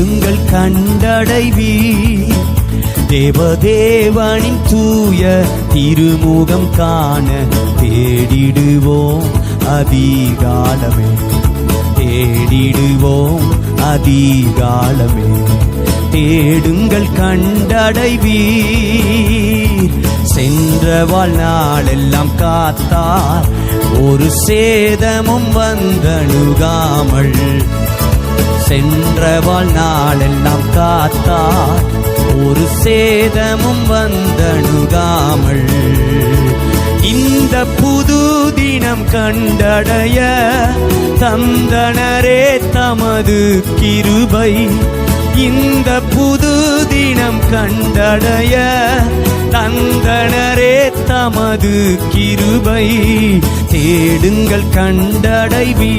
கண்டடைவி. தேவதேவனின் தூய திருமுகம் காண தேடிடுவோம் அதிகாலமே. தேடிடுவோம் அதிகாலமே. தேடுங்கள் கண்டடைவீர் சென்ற வாழ்நாளெல்லாம் காத்தார். ஒரு சேதமும் வந்தணுகாமல் சென்ற வாழ்நாளெல்லாம் காத்தார். ஒரு சேதமும் வந்தணுகாமல் இந்த புது தினம் கண்டடைய தந்தனரே தமது கிருபை. இந்த புது தினம் கண்டடைய தந்தனரே தமது கிருபை. தேடுங்கள் கண்டடைவீ